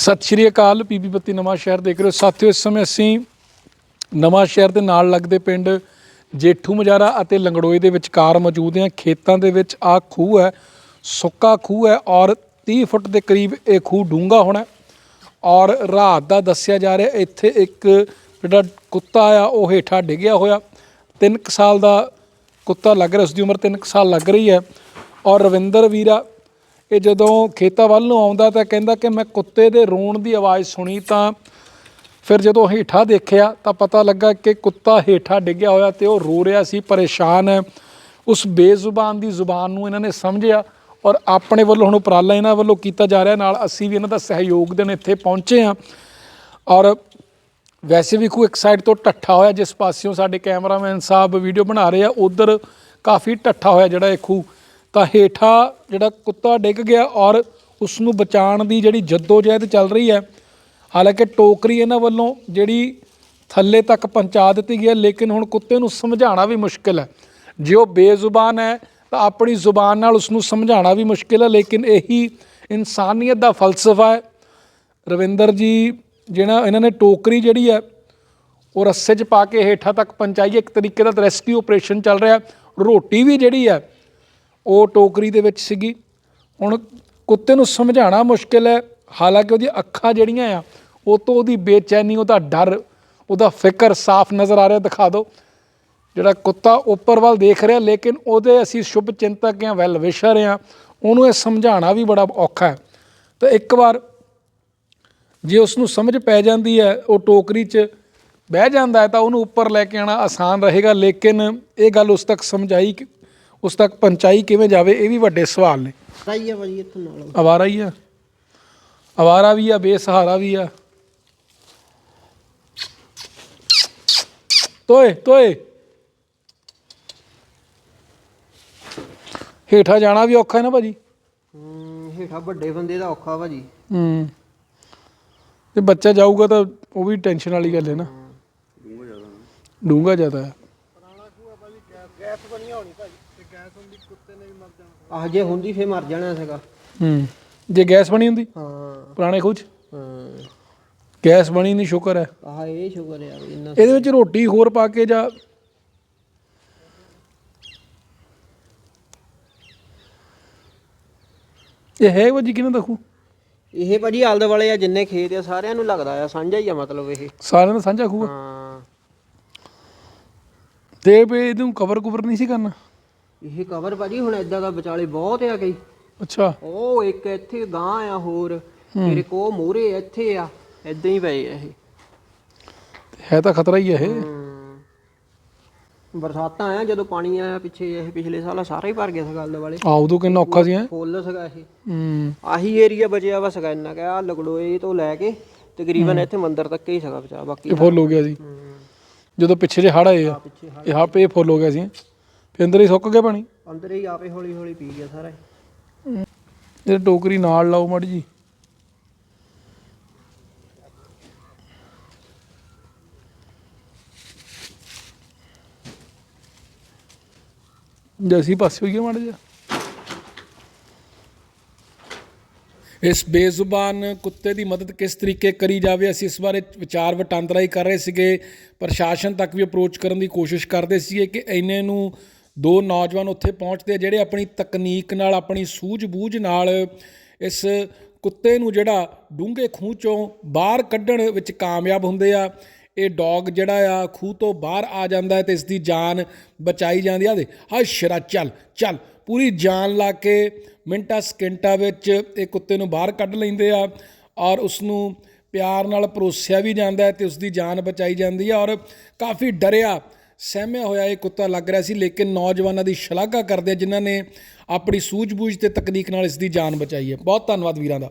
ਸਤਿ ਸ਼੍ਰੀ ਅਕਾਲ ਪੀਪੀ ਬੱਤੀ ਨਵਾਂ ਸ਼ਹਿਰ ਦੇਖ ਰਹੇ ਹੋ। ਸਾਥੀਓ, ਇਸ ਸਮੇਂ ਅਸੀਂ ਨਵਾਂ ਸ਼ਹਿਰ ਦੇ ਨਾਲ ਲੱਗਦੇ ਪਿੰਡ ਜੇਠੂ ਮਜਾਰਾ ਅਤੇ ਲੰਗੜੋਏ ਦੇ ਵਿਚਕਾਰ ਮੌਜੂਦ ਹਾਂ। ਖੇਤਾਂ ਦੇ ਵਿੱਚ ਆ ਖੂਹ ਹੈ, ਸੁੱਕਾ ਖੂਹ ਹੈ ਔਰ 30 ਫੁੱਟ ਦੇ ਕਰੀਬ ਇਹ ਖੂਹ ਡੂੰਘਾ ਹੋਣਾ ਔਰ ਰਾਤ ਦਾ ਦੱਸਿਆ ਜਾ ਰਿਹਾ, ਇੱਥੇ ਇੱਕ ਜਿਹੜਾ ਕੁੱਤਾ ਆ, ਉਹ ਹੇਠਾਂ ਡਿੱਗਿਆ ਹੋਇਆ। 3 ਸਾਲ ਦਾ ਕੁੱਤਾ ਲੱਗ ਰਿਹਾ ਉਸ ਦੀ ਉਮਰ 3 ਸਾਲ ਲੱਗ ਰਹੀ ਹੈ ਔਰ ਰਵਿੰਦਰ ਵੀਰਾ ਇਹ ਜਦੋਂ ਖੇਤਾਂ ਵੱਲ ਨੂੰ ਆਉਂਦਾ ਤਾਂ ਕਹਿੰਦਾ ਕਿ ਮੈਂ ਕੁੱਤੇ ਦੇ ਰੋਣ ਦੀ ਆਵਾਜ਼ ਸੁਣੀ ਤਾਂ ਫਿਰ ਜਦੋਂ ਹੇਠਾਂ ਦੇਖਿਆ ਤਾਂ ਪਤਾ ਲੱਗਾ ਕਿ ਕੁੱਤਾ ਹੇਠਾਂ ਡਿੱਗਿਆ ਹੋਇਆ ਤੇ ਉਹ ਰੋ ਰਿਹਾ ਸੀ, ਪਰੇਸ਼ਾਨ ਹੈ। ਉਸ ਬੇਜ਼ੁਬਾਨ ਦੀ ਜ਼ੁਬਾਨ ਨੂੰ ਇਹਨਾਂ ਨੇ ਸਮਝਿਆ ਔਰ ਆਪਣੇ ਵੱਲੋਂ ਹੁਣ ਉਪਰਾਲਾ ਇਹਨਾਂ ਵੱਲੋਂ ਕੀਤਾ ਜਾ ਰਿਹਾ। ਨਾਲ ਅਸੀਂ ਵੀ ਇਹਨਾਂ ਦਾ ਸਹਿਯੋਗ ਦੇਣ ਇੱਥੇ ਪਹੁੰਚੇ ਹਾਂ। ਔਰ ਵੈਸੇ ਵੀ ਕੋਈ ਇੱਕ ਸਾਈਡ ਤੋਂ ਟੱਠਾ ਹੋਇਆ, ਜਿਸ ਪਾਸਿਓਂ ਸਾਡੇ ਕੈਮਰਾਮੈਨ ਸਾਹਿਬ ਵੀਡੀਓ ਬਣਾ ਰਹੇ ਆ, ਉਧਰ ਕਾਫੀ ਟੱਠਾ ਹੋਇਆ ਜਿਹੜਾ ਇਹ ਖੂਹ। ਤਾਂ ਹੇਠਾਂ ਜਿਹੜਾ ਕੁੱਤਾ ਡਿੱਗ ਗਿਆ ਔਰ ਉਸ ਨੂੰ ਬਚਾਉਣ ਦੀ ਜਿਹੜੀ ਜਦੋਜਹਿਦ ਚੱਲ ਰਹੀ ਹੈ, ਹਾਲਾਂਕਿ ਟੋਕਰੀ ਇਹਨਾਂ ਵੱਲੋਂ ਜਿਹੜੀ ਥੱਲੇ ਤੱਕ ਪਹੁੰਚਾ ਦਿੱਤੀ ਗਈ ਹੈ, ਲੇਕਿਨ ਹੁਣ ਕੁੱਤੇ ਨੂੰ ਸਮਝਾਉਣਾ ਵੀ ਮੁਸ਼ਕਿਲ ਹੈ। ਜੇ ਉਹ ਬੇਜ਼ੁਬਾਨ ਹੈ, ਤਾਂ ਆਪਣੀ ਜ਼ੁਬਾਨ ਨਾਲ ਉਸ ਨੂੰ ਸਮਝਾਉਣਾ ਵੀ ਮੁਸ਼ਕਿਲ ਹੈ, ਲੇਕਿਨ ਇਹੀ ਇਨਸਾਨੀਅਤ ਦਾ ਫਲਸਫਾ ਹੈ। ਰਵਿੰਦਰ ਜੀ, ਜਿਹੜਾ ਇਹਨਾਂ ਨੇ ਟੋਕਰੀ ਜਿਹੜੀ ਹੈ, ਉਹ ਰੱਸੇ 'ਚ ਪਾ ਕੇ ਹੇਠਾਂ ਤੱਕ ਪਹੁੰਚਾਈ ਇੱਕ ਤਰੀਕੇ ਦਾ ਰੈਸਕਿਊ ਆਪਰੇਸ਼ਨ ਚੱਲ ਰਿਹਾ ਰੋਟੀ ਵੀ ਜਿਹੜੀ ਹੈ ਉਹ ਟੋਕਰੀ ਦੇ ਵਿੱਚ ਸੀਗੀ। ਹੁਣ ਕੁੱਤੇ ਨੂੰ ਸਮਝਾਉਣਾ ਮੁਸ਼ਕਿਲ ਹੈ। ਹਾਲਾਂਕਿ ਉਹਦੀ ਅੱਖਾਂ ਜਿਹੜੀਆਂ ਆ, ਉਹ ਤੋਂ ਉਹਦੀ ਬੇਚੈਨੀ, ਉਹਦਾ ਡਰ, ਉਹਦਾ ਫਿਕਰ ਸਾਫ਼ ਨਜ਼ਰ ਆ ਰਿਹਾ, ਦਿਖਾ ਦਿਓ। ਜਿਹੜਾ ਕੁੱਤਾ ਉੱਪਰ ਵੱਲ ਦੇਖ ਰਿਹਾ, ਲੇਕਿਨ ਉਹਦੇ ਅਸੀਂ ਸ਼ੁਭ ਚਿੰਤਕ ਹਾਂ ਵੈਲ ਵਿਸ਼ਰ ਹਾਂ ਉਹਨੂੰ ਇਹ ਸਮਝਾਉਣਾ ਵੀ ਬੜਾ ਔਖਾ ਹੈ। ਤਾਂ ਇੱਕ ਵਾਰ ਜੇ ਉਸ ਨੂੰ ਸਮਝ ਪੈ ਜਾਂਦੀ ਹੈ, ਉਹ ਟੋਕਰੀ 'ਚ ਬਹਿ ਜਾਂਦਾ ਹੈ, ਤਾਂ ਉਹਨੂੰ ਉੱਪਰ ਲੈ ਕੇ ਆਣਾ ਆਸਾਨ ਰਹੇਗਾ, ਲੇਕਿਨ ਇਹ ਗੱਲ ਉਸ ਤੱਕ ਸਮਝਾਈ ਕਿ- ਉਸ ਤੱਕ ਪਹੁੰਚਾਈ ਕਿਵੇਂ ਜਾਵੇ ਇਹ ਵੀ ਵੱਡੇ ਸਵਾਲ ਨੇ। ਸਹੀ ਆ ਭਾਜੀ ਇੱਥੋਂ ਨਾਲ ਅਵਾਰਾ ਹੀ ਆ। ਅਵਾਰਾ ਵੀ ਆ ਬੇਸਹਾਰਾ ਵੀ ਆ। ਤੋਏ ਤੋਏ। ਹੇਠਾਂ ਜਾਣਾ ਵੀ ਔਖਾ ਹੈ ਨਾ ਭਾਜੀ? ਹੂੰ ਹੇਠਾ ਵੱਡੇ ਬੰਦੇ ਦਾ ਔਖਾ ਭਾਜੀ। ਹੂੰ। ਤੇ ਬੱਚਾ ਜਾਊਗਾ ਤਾਂ ਉਹ ਵੀ ਟੈਨਸ਼ਨ ਵਾਲੀ ਗੱਲ ਹੈ ਨਾ। ਡੂੰਗਾ ਜ਼ਿਆਦਾ। ਹੈ ਆਹ ਜੇ ਹੁੰਦੀ ਫੇ ਮਰ ਜਾਣਾ ਸੀਗਾ। ਹੂੰ ਜੇ ਗੈਸ ਬਣੀ ਹੁੰਦੀ? ਹਾਂ। ਪੁਰਾਣੇ ਖੂਹ 'ਚ? ਹਾਂ। ਗੈਸ ਬਣੀ ਨਹੀਂ ਸ਼ੁਕਰ ਹੈ। ਆਹ ਇਹ ਸ਼ੁਕਰ ਆ ਵੀ ਇੰਨਾ ਇਹਦੇ ਵਿੱਚ ਰੋਟੀ ਹੋਰ ਪਾ ਕੇ ਜਾਂ ਇਹ ਹੈ ਵਜੀ ਕਿਹਨਾਂ ਦਾ ਖੂਹ? ਇਹ ਭਾਜੀ ਆਲਦੇ ਵਾਲੇ ਆ ਜਿੰਨੇ ਖੇਤ ਆ ਸਾਰਿਆਂ ਨੂੰ ਲੱਗਦਾ ਆ ਸਾਂਝਾ ਹੀ ਆ ਮਤਲਬ ਇਹ। ਸਾਰਿਆਂ ਦਾ ਸਾਂਝਾ ਖੂਹ ਆ। ਹਾਂ। ਤੇ ਵੀ ਇਹਨੂੰ ਕਵਰ ਕੁਵਰ ਨਹੀਂ ਸੀ ਕਰਨਾ? ਇਹ ਕਵਰ ਭਾਜੀ ਹੁਣ ਏਦਾਂ ਦਾ ਵਿਚਾਲੇ ਬਹੁਤ ਆ ਕਈ। ਅੱਛਾ। ਉਹ ਇੱਕ ਇੱਥੇ ਗਾਂ ਆ ਹੋਰ ਮੇਰੇ ਕੋ ਮੂਰੇ ਇੱਥੇ ਆ ਏਦਾਂ ਹੀ ਪਏ ਆ ਇਹ। ਹੈ ਤਾਂ ਖਤਰਾ ਹੀ ਹੈ ਇਹ। ਬਰਸਾਤਾਂ ਆ ਜਦੋਂ ਪਾਣੀ ਆਇਆ ਪਿੱਛੇ ਇਹ ਪਿਛਲੇ ਸਾਲ ਸਾਰਾ ਹੀ ਭਰ ਗਿਆ ਸੀ ਗੱਲ ਵਾਲੇ। ਆ ਉਦੋਂ ਕਿੰਨਾ ਔਖਾ ਸੀ ਹੈ? ਫੁੱਲ ਸੀਗਾ ਇਹ। ਹੂੰ। ਆਹੀ ਏਰੀਆ ਬਚਿਆ ਵਾ ਸੀਗਾ ਇੰਨਾ ਕਿ ਆ ਲਗੜੋਏ ਤੋਂ ਲੈ ਕੇ ਤਕਰੀਬਨ ਇੱਥੇ ਮੰਦਿਰ ਤੱਕ ਹੀ ਸੀਗਾ ਬਚਾ ਬਾਕੀ ਇਹ ਫੁੱਲ ਹੋ ਗਿਆ ਸੀ। ਜਦੋਂ ਪਿੱਛੇ ਜੇ ਹੜ ਆਏ ਆ ਪਿੱਛੇ ਇਹ ਹਾਂ ਪੇ ਫੁੱਲ ਹੋ ਗਿਆ ਸੀ। ਫਿਰ ਅੰਦਰ ਹੀ ਸੁੱਕ ਗਿਆ ਪਾਣੀ? ਅੰਦਰ ਹੀ ਆਪੇ ਹੌਲੀ ਹੌਲੀ ਪੀ ਗਿਆ ਸਾਰਾ ਇਹ। ਇਹ ਟੋਕਰੀ ਨਾਲ ਲਾਓ ਮੜ ਜੀ। ਜੈਸੀ ਪਾਸੇ ਹੋਈਏ ਮੜ ਜਾ ਇਸ ਬੇਜ਼ੁਬਾਨ ਕੁੱਤੇ ਦੀ ਮਦਦ ਕਿਸ ਤਰੀਕੇ ਕਰੀ ਜਾਵੇ? ਅਸੀਂ ਇਸ ਬਾਰੇ ਵਿਚਾਰ ਵਟਾਂਦਰਾ ਹੀ ਕਰ ਰਹੇ ਸੀਗੇ। ਪ੍ਰਸ਼ਾਸਨ ਤੱਕ ਵੀ ਅਪਰੋਚ ਕਰਨ ਦੀ ਕੋਸ਼ਿਸ਼ ਕਰਦੇ ਸੀਗੇ ਕਿ ਇੰਨੇ ਨੂੰ ਦੋ ਨੌਜਵਾਨ ਉੱਥੇ ਪਹੁੰਚਦੇ ਆ ਜਿਹੜੇ ਆਪਣੀ ਤਕਨੀਕ ਨਾਲ, ਆਪਣੀ ਸੂਝ-ਬੂਝ ਨਾਲ ਇਸ ਕੁੱਤੇ ਨੂੰ ਜਿਹੜਾ ਡੂੰਘੇ ਖੂਹ ਚੋਂ ਬਾਹਰ ਕੱਢਣ ਵਿੱਚ ਕਾਮਯਾਬ ਹੁੰਦੇ ਆ। ਇਹ ਡੌਗ ਜਿਹੜਾ ਆ, ਖੂਹ ਤੋਂ ਬਾਹਰ ਆ ਜਾਂਦਾ ਹੈ ਤੇ ਇਸ ਦੀ ਜਾਨ ਬਚਾਈ ਜਾਂਦੀ ਆ। ਦੇ ਹਾਂ ਸ਼ਰਾ ਚੱਲ ਚੱਲ, ਪੂਰੀ ਜਾਨ ਲਾ ਕੇ ਮਿੰਟਾਂ, ਸਕਿੰਟਾਂ ਵਿੱਚ ਇਹ ਕੁੱਤੇ ਨੂੰ ਬਾਹਰ ਕੱਢ ਲੈਂਦੇ ਆ ਔਰ ਉਸ ਨੂੰ ਪਿਆਰ ਨਾਲ ਪਰੋਸਿਆ ਵੀ ਜਾਂਦਾ ਹੈ ਤੇ ਉਸ ਦੀ ਜਾਨ ਬਚਾਈ ਜਾਂਦੀ ਹੈ ਔਰ ਕਾਫੀ ਡਰਿਆ, ਸਹਿਮਿਆ ਹੋਇਆ ਇਹ ਕੁੱਤਾ ਲੱਗ ਰਿਹਾ ਸੀ, ਲੇਕਿਨ ਨੌਜਵਾਨਾਂ ਦੀ ਸ਼ਲਾਘਾ ਕਰਦੇ ਜਿਨ੍ਹਾਂ ਨੇ ਆਪਣੀ ਸੂਝ-ਬੂਝ ਤੇ ਤਕਨੀਕ ਨਾਲ ਇਸ ਦੀ ਜਾਨ ਬਚਾਈ ਹੈ। ਬਹੁਤ ਧੰਨਵਾਦ ਵੀਰਾਂ ਦਾ।